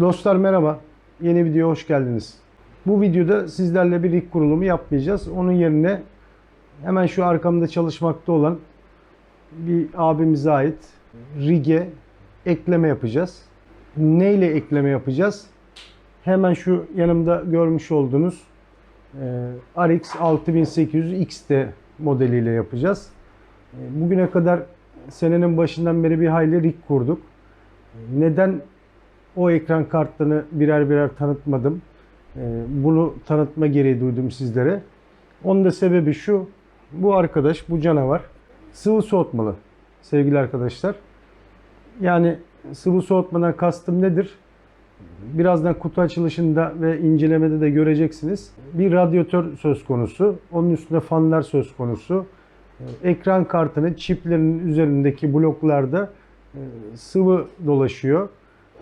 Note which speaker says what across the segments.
Speaker 1: Dostlar merhaba. Yeni videoya hoş geldiniz. Bu videoda sizlerle bir rig kurulumu yapmayacağız. Onun yerine hemen şu arkamda çalışmakta olan bir abimize ait rig'e ekleme yapacağız. Ne ile ekleme yapacağız? Hemen şu yanımda görmüş olduğunuz e, RX 6800 XT modeliyle yapacağız. E, Bugüne kadar senenin başından beri bir hayli rig kurduk. Neden o ekran kartlarını birer birer tanıtmadım? Ee, Bunu tanıtma gereği duydum sizlere. Onun da sebebi şu. Bu arkadaş, bu canavar sıvı soğutmalı sevgili arkadaşlar. Yani sıvı soğutmadan kastım nedir? Birazdan kutu açılışında ve incelemede de göreceksiniz. Bir radyatör söz konusu. Onun üstünde fanlar söz konusu. Ee, Ekran kartının çiplerinin üzerindeki bloklarda e, sıvı dolaşıyor.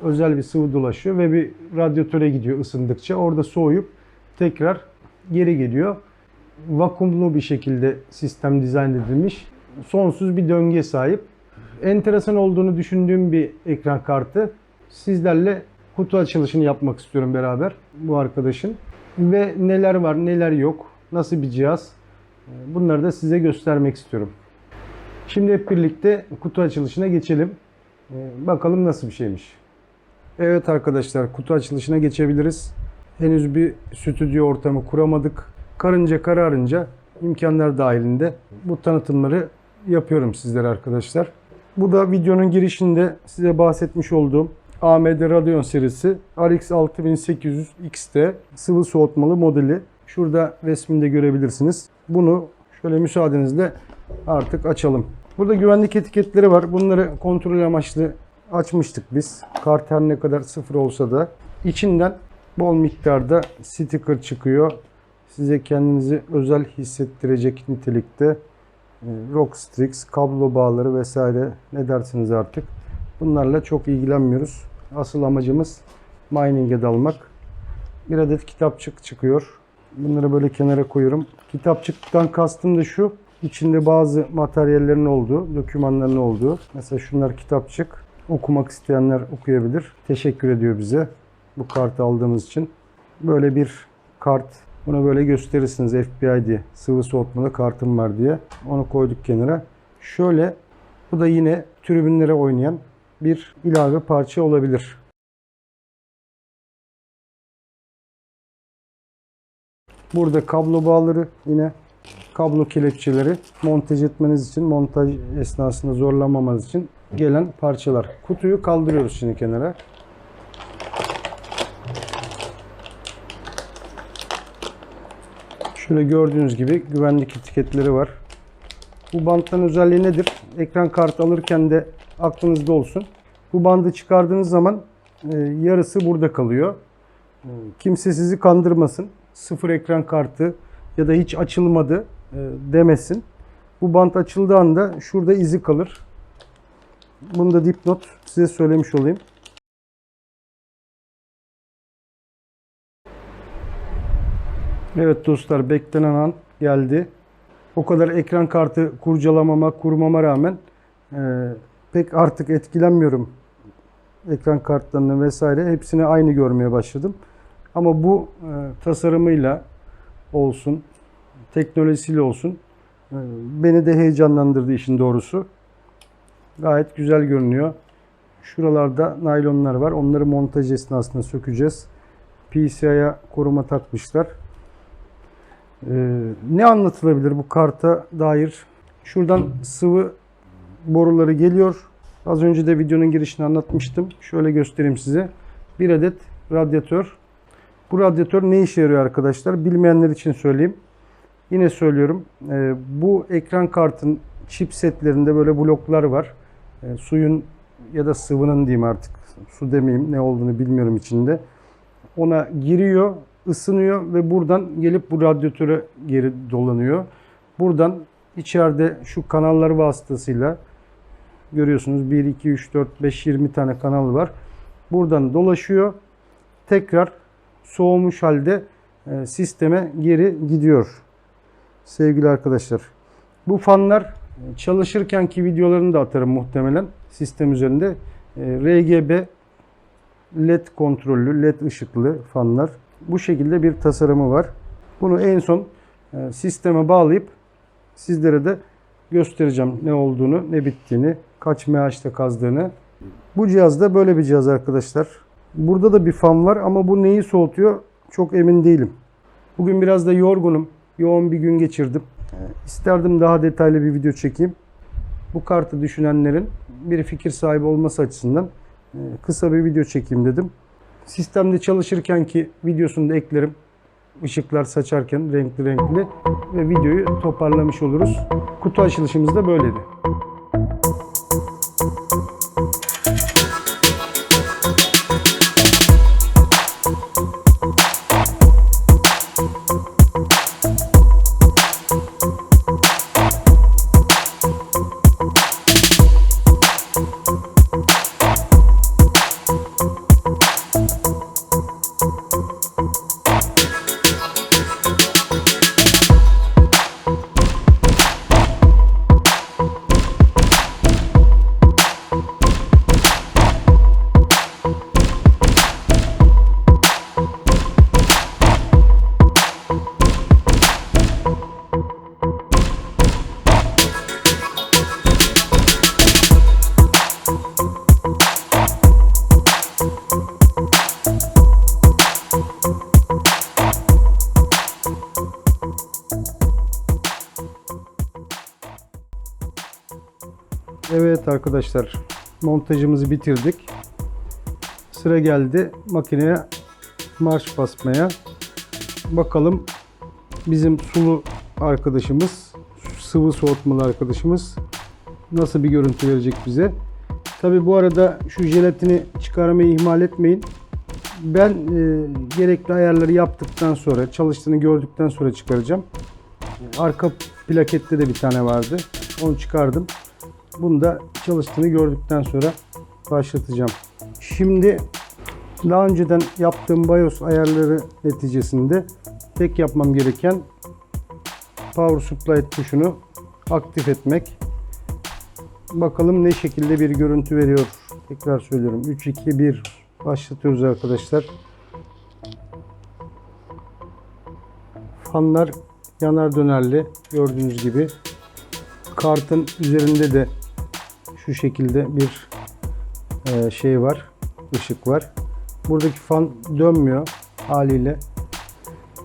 Speaker 1: Özel bir sıvı dolaşıyor ve bir radyatöre gidiyor ısındıkça. Orada soğuyup tekrar geri geliyor. Vakumlu bir şekilde sistem dizayn edilmiş. Sonsuz bir döngüye sahip. Enteresan olduğunu düşündüğüm bir ekran kartı. Sizlerle kutu açılışını yapmak istiyorum beraber bu arkadaşın. Ve neler var neler yok, nasıl bir cihaz bunları da size göstermek istiyorum. Şimdi hep birlikte kutu açılışına geçelim. Ee, Bakalım nasıl bir şeymiş. Evet arkadaşlar kutu açılışına geçebiliriz. Henüz bir stüdyo ortamı kuramadık. Karınca kararınca imkanlar dahilinde bu tanıtımları yapıyorum sizlere arkadaşlar. Bu da videonun girişinde size bahsetmiş olduğum AMD Radeon serisi RX 6800 XT sıvı soğutmalı modeli. Şurada resminde görebilirsiniz. Bunu şöyle müsaadenizle artık açalım. Burada güvenlik etiketleri var. Bunları kontrol amaçlı açmıştık biz. Kart her ne kadar sıfır olsa da içinden bol miktarda sticker çıkıyor. Size kendinizi özel hissettirecek nitelikte e, Rockstrix, kablo bağları vesaire ne dersiniz artık. Bunlarla çok ilgilenmiyoruz. Asıl amacımız mining'e dalmak. Bir adet kitapçık çıkıyor. Bunları böyle kenara koyuyorum. Kitapçıktan kastım da şu. İçinde bazı materyallerin olduğu, dokümanların olduğu. Mesela şunlar kitapçık. Okumak isteyenler okuyabilir. Teşekkür ediyor bize bu kartı aldığımız için. Böyle bir kart. Bunu böyle gösterirsiniz FBI diye. Sıvı soğutmalı kartım var diye. Onu koyduk kenara. Şöyle bu da yine tribünlere oynayan bir ilave parça olabilir. Burada kablo bağları yine kablo kelepçeleri montaj etmeniz için montaj esnasında zorlanmamanız için gelen parçalar. Kutuyu kaldırıyoruz şimdi kenara. Şöyle gördüğünüz gibi güvenlik etiketleri var. Bu bantların özelliği nedir? Ekran kartı alırken de aklınızda olsun. Bu bandı çıkardığınız zaman e, yarısı burada kalıyor. E, Kimse sizi kandırmasın. Sıfır ekran kartı ya da hiç açılmadı e, demesin. Bu bant açıldığı anda şurada izi kalır. Bunu da dipnot size söylemiş olayım. Evet dostlar beklenen an geldi. O kadar ekran kartı kurcalamama, kurmama rağmen e, pek artık etkilenmiyorum ekran kartlarını vesaire. Hepsini aynı görmeye başladım. Ama bu e, tasarımıyla olsun, teknolojisiyle olsun e, beni de heyecanlandırdı işin doğrusu. Gayet güzel görünüyor. Şuralarda naylonlar var. Onları montaj esnasında sökeceğiz. PCI'ye koruma takmışlar. Ee, ne anlatılabilir bu karta dair? Şuradan sıvı boruları geliyor. Az önce de videonun girişini anlatmıştım. Şöyle göstereyim size. Bir adet radyatör. Bu radyatör ne işe yarıyor arkadaşlar? Bilmeyenler için söyleyeyim. Yine söylüyorum. Ee, bu ekran kartın chipsetlerinde böyle bloklar var. Ee, suyun ya da sıvının diyeyim artık. Su demeyeyim ne olduğunu bilmiyorum içinde. Ona giriyor, ısınıyor ve buradan gelip bu radyatöre geri dolanıyor. Buradan içeride şu kanallar vasıtasıyla görüyorsunuz 1, 2, 3, 4, 5, 20 tane kanal var. Buradan dolaşıyor. Tekrar soğumuş halde e, sisteme geri gidiyor. Sevgili arkadaşlar. Bu fanlar e, çalışırkenki videolarını da atarım muhtemelen sistem üzerinde. E, RGB led kontrollü, led ışıklı fanlar. Bu şekilde bir tasarımı var. Bunu en son e, sisteme bağlayıp sizlere de göstereceğim ne olduğunu, ne bittiğini, kaç MH'te kazdığını. Bu cihazda böyle bir cihaz arkadaşlar. Burada da bir fan var ama bu neyi soğutuyor çok emin değilim. Bugün biraz da yorgunum. Yoğun bir gün geçirdim. Ee, İsterdim daha detaylı bir video çekeyim. Bu kartı düşünenlerin bir fikir sahibi olması açısından e, kısa bir video çekeyim dedim. Sistemde çalışırken ki videosunu da eklerim. Işıklar saçarken renkli renkli ve videoyu toparlamış oluruz. Kutu açılışımız da böyleydi. Evet arkadaşlar montajımızı bitirdik. Sıra geldi makineye marş basmaya. Bakalım bizim sulu arkadaşımız, sıvı soğutmalı arkadaşımız nasıl bir görüntü verecek bize. Tabi bu arada şu jelatini çıkarmayı ihmal etmeyin. Ben e, gerekli ayarları yaptıktan sonra, çalıştığını gördükten sonra çıkaracağım. Arka plakette de bir tane vardı. Onu çıkardım. Bunu da çalıştığını gördükten sonra başlatacağım. Şimdi daha önceden yaptığım BIOS ayarları neticesinde tek yapmam gereken Power Supply tuşunu aktif etmek. Bakalım ne şekilde bir görüntü veriyor. Tekrar söylüyorum. 3 2 1 başlatıyoruz arkadaşlar. Fanlar yanar dönerli gördüğünüz gibi. Kartın üzerinde de şu şekilde bir e, şey var, ışık var. Buradaki fan dönmüyor haliyle.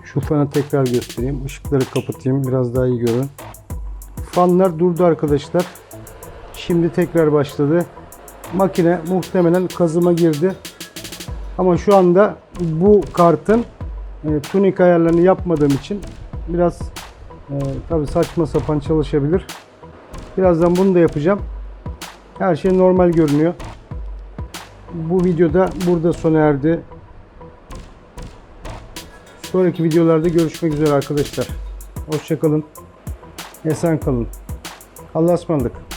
Speaker 1: Şu fanı tekrar göstereyim. Işıkları kapatayım. Biraz daha iyi görün. Fanlar durdu arkadaşlar. Şimdi tekrar başladı. Makine muhtemelen kazıma girdi. Ama şu anda bu kartın e, tuning ayarlarını yapmadığım için biraz e, tabi saçma sapan çalışabilir. Birazdan bunu da yapacağım. Her şey normal görünüyor. Bu videoda burada sona erdi. Sonraki videolarda görüşmek üzere arkadaşlar. Hoşçakalın. Esen kalın. Allah'a ısmarladık.